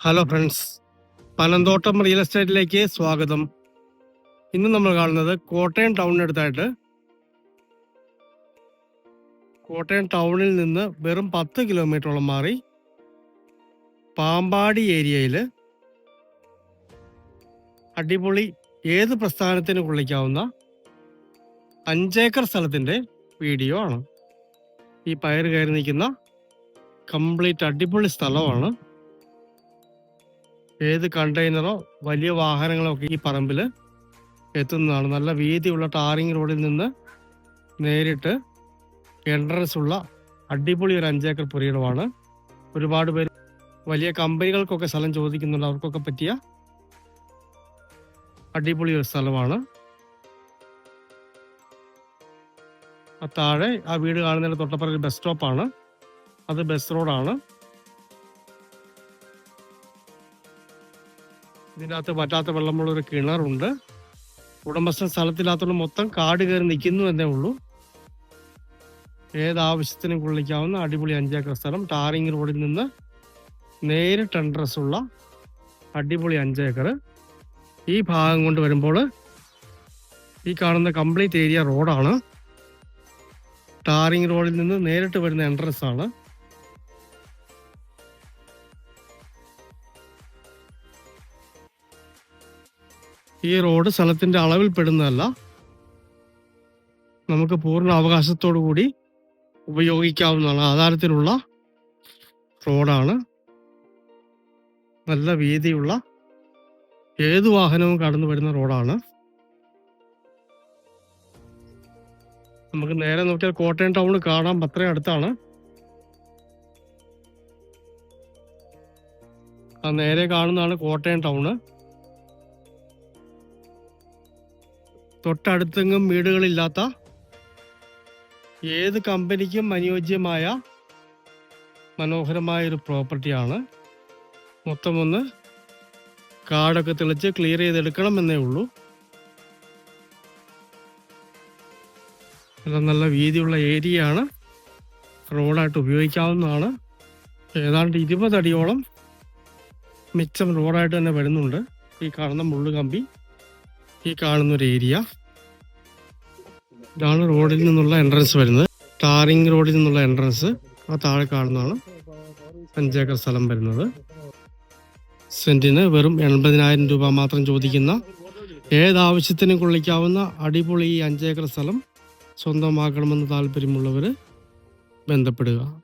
Hello friends Panamthottam real എസ്റ്റേറ്റിലേക്ക് സ്വാഗതം. ഇന്ന് നമ്മൾ കാണുന്നത് കോട്ടയം ടൗണിനടുത്തായിട്ട്. കോട്ടയം ടൗണിൽ നിന്ന് വെറും പത്ത് കിലോമീറ്ററോളം മാറി പാമ്പാടി ഏരിയയിൽ അടിപൊളി ഏത് പ്രസ്ഥാനത്തിന് കൊള്ളിക്കാവുന്ന അഞ്ചേക്കർ സ്ഥലത്തിന്റെ വീഡിയോ ആണ്. ഈ പയർ കയറി നിൽക്കുന്ന കംപ്ലീറ്റ് അടിപൊളി സ്ഥലമാണ്. ഏത് കണ്ടെയ്നറോ വലിയ വാഹനങ്ങളോ ഒക്കെ ഈ പറമ്പിൽ എത്തുന്നതാണ്. നല്ല വീതിയുള്ള ടാറിങ് റോഡിൽ നിന്ന് നേരിട്ട് എൻട്രൻസ് ഉള്ള അടിപൊളി ഒരു അഞ്ചേക്കർ പുരയിടമാണ്. ഒരുപാട് പേര് വലിയ കമ്പനികൾക്കൊക്കെ സ്ഥലം ചോദിക്കുന്നുണ്ട്. അവർക്കൊക്കെ പറ്റിയ അടിപൊളി ഒരു സ്ഥലമാണ്. ആ താഴെ ആ വീട് കാണുന്നതിന് തൊട്ടപ്പുറം ബസ് സ്റ്റോപ്പാണ് അത് ബസ് റോഡാണ് ഇതിനകത്ത് പറ്റാത്ത വെള്ളമുള്ള ഒരു കിണറുണ്ട്. ഉടമസ്ഥൻ സ്ഥലത്തില്ലാത്തതുകൊണ്ട് മൊത്തം കാട് കയറി നിൽക്കുന്നു എന്നേ ഉള്ളൂ. ഏതാവശ്യത്തിനും കൊള്ളിക്കാവുന്ന അടിപൊളി അഞ്ചേക്കർ സ്ഥലം. ടാറിങ് റോഡിൽ നിന്ന് നേരിട്ട് എൻട്രസ് ഉള്ള അടിപൊളി അഞ്ചേക്കർ. ഈ ഭാഗം കൊണ്ട് വരുമ്പോൾ ഈ കാണുന്ന കംപ്ലീറ്റ് ഏരിയ റോഡാണ് ടാറിങ് റോഡിൽ നിന്ന് നേരിട്ട് വരുന്ന എൻട്രൻസ് ആണ്. ഈ റോഡ് സ്ഥലത്തിന്റെ അളവിൽ പെടുന്നതല്ല നമുക്ക് പൂർണ അവകാശത്തോടു കൂടി ഉപയോഗിക്കാവുന്നതാണ്. ആധാരത്തിലുള്ള റോഡാണ്. നല്ല വീതിയുള്ള ഏത് വാഹനവും കടന്നു വരുന്ന റോഡാണ്. നമുക്ക് നേരെ നോക്കിയാൽ കോട്ടയം ടൗൺ കാണാൻ അത്രയും അടുത്താണ്. ആ നേരെ കാണുന്നതാണ് കോട്ടയം ടൗണ്. തൊട്ടടുത്തെങ്ങും വീടുകളില്ലാത്ത ഏത് കമ്പനിക്കും അനുയോജ്യമായ മനോഹരമായ ഒരു പ്രോപ്പർട്ടിയാണ്. മൊത്തം ഒന്ന് കാടൊക്കെ തെളിച്ച് ക്ലിയർ ചെയ്തെടുക്കണം എന്നേ ഉള്ളൂ. നല്ല നല്ല വീതിയുള്ള ഏരിയയാണ്. റോഡായിട്ട് ഉപയോഗിക്കാവുന്നതാണ്. ഏതാണ്ട് ഇരുപതടിയോളം മിച്ചം റോഡായിട്ട് തന്നെ വരുന്നുണ്ട്. ഈ കാണുന്ന മുള്ളു കമ്പി. ഈ കാണുന്ന ഒരു ഏരിയ. ഇതാണ് റോഡിൽ നിന്നുള്ള എൻട്രൻസ് വരുന്നത്. ടാറിംഗ് റോഡിൽ നിന്നുള്ള എൻട്രൻസ്. ആ താഴെ കാണുന്നതാണ് അഞ്ചേക്കർ സ്ഥലം വരുന്നത്. സെന്റിന് വെറും എൺപതിനായിരം രൂപ മാത്രം ചോദിക്കുന്ന ഏതാവശ്യത്തിനും കൊള്ളിക്കാവുന്ന അടിപൊളി ഈ അഞ്ചേക്കർ സ്ഥലം സ്വന്തമാക്കണമെന്ന് താല്പര്യമുള്ളവർ ബന്ധപ്പെടുക.